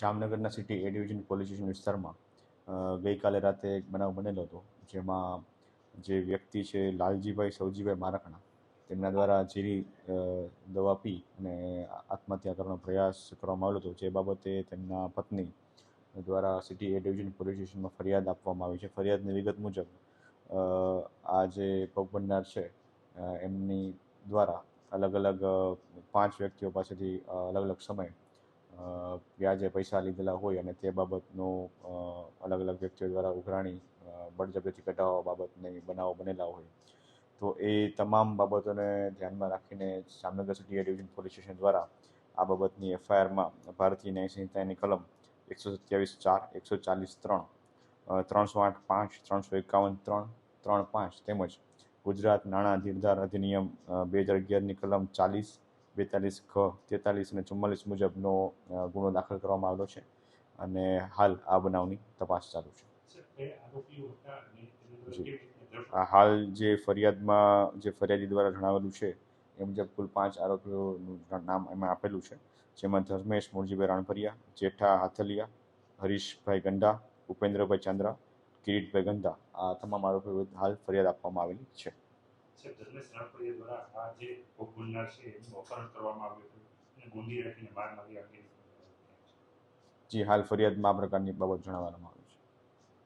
જામનગરના city A division police station વિસ્તારમાં ગઈકાલે રાતે એક બનાવ બનેલો હતો, જેમાં જે વ્યક્તિ છે લાલજીભાઈ સૌજીભાઈ મારકણા તેમના દ્વારા ઝીરી દવા પી અને આત્મહત્યા કરવાનો પ્રયાસ કરવામાં આવેલો હતો. જે બાબતે તેમના પત્ની દ્વારા સિટી એ ડિવિઝન પોલીસ સ્ટેશનમાં ફરિયાદ આપવામાં આવી છે. ફરિયાદની વિગત મુજબ આ જે પગ બનનાર છે એમની દ્વારા અલગ અલગ પાંચ વ્યક્તિઓ પાસેથી અલગ અલગ સમયે વ્યાજે પૈસા લીધેલા હોય અને તે બાબતનું અલગ અલગ વ્યક્તિઓ દ્વારા ઉઘરાણી બળજબરીથી કઢાવવા બાબતની બનાવો બનેલા હોય. તો એ તમામ બાબતોને ધ્યાનમાં રાખીને Jamnagar city division police station દ્વારા આ બાબતની એફઆઈઆરમાં ભારતીય ન્યાય સંહિતાની કલમ એકસો સત્યાવીસ ચાર, એકસો ચાલીસ ત્રણ ત્રણસો આઠ પાંચ, ત્રણસો એકાવન ત્રણ ત્રણ પાંચ તેમજ ગુજરાત નાણાં ધીરધાર અધિનિયમ બે હજાર અગિયારની કલમ ચાલીસ બેતાલીસ ખ, તેતાલીસ અને ચુમ્માલીસ મુજબનો ગુનો દાખલ કરવામાં આવેલો છે અને હાલ આ બનાવની તપાસ ચાલુ છે. હાલ જે ફરિયાદમાં, જે ફરિયાદી દ્વારા જણાવેલું છે, એ મુજબ કુલ પાંચ આરોપીઓનું નામ એમાં આપેલું છે, જેમાં ધર્મેશ મુરજીભાઈ રાણપરિયા, જેઠા હાથલિયા, હરીશભાઈ ગંડા, ઉપેન્દ્રભાઈ ચાંદ્રા, કિરીટભાઈ ગંધા આ તમામ આરોપીઓ હાલ ફરિયાદ આપવામાં આવેલી છે. છે ધર્મેશ દ્વારા આ જે ભોગ છે, એનું અપહરણ કરવામાં આવ્યું હતું. અને ગોંધી રાખીને માર મારી આપી. જે, હાલ ફરિયાદમાં આ પ્રકારની બાબત જણાવવામાં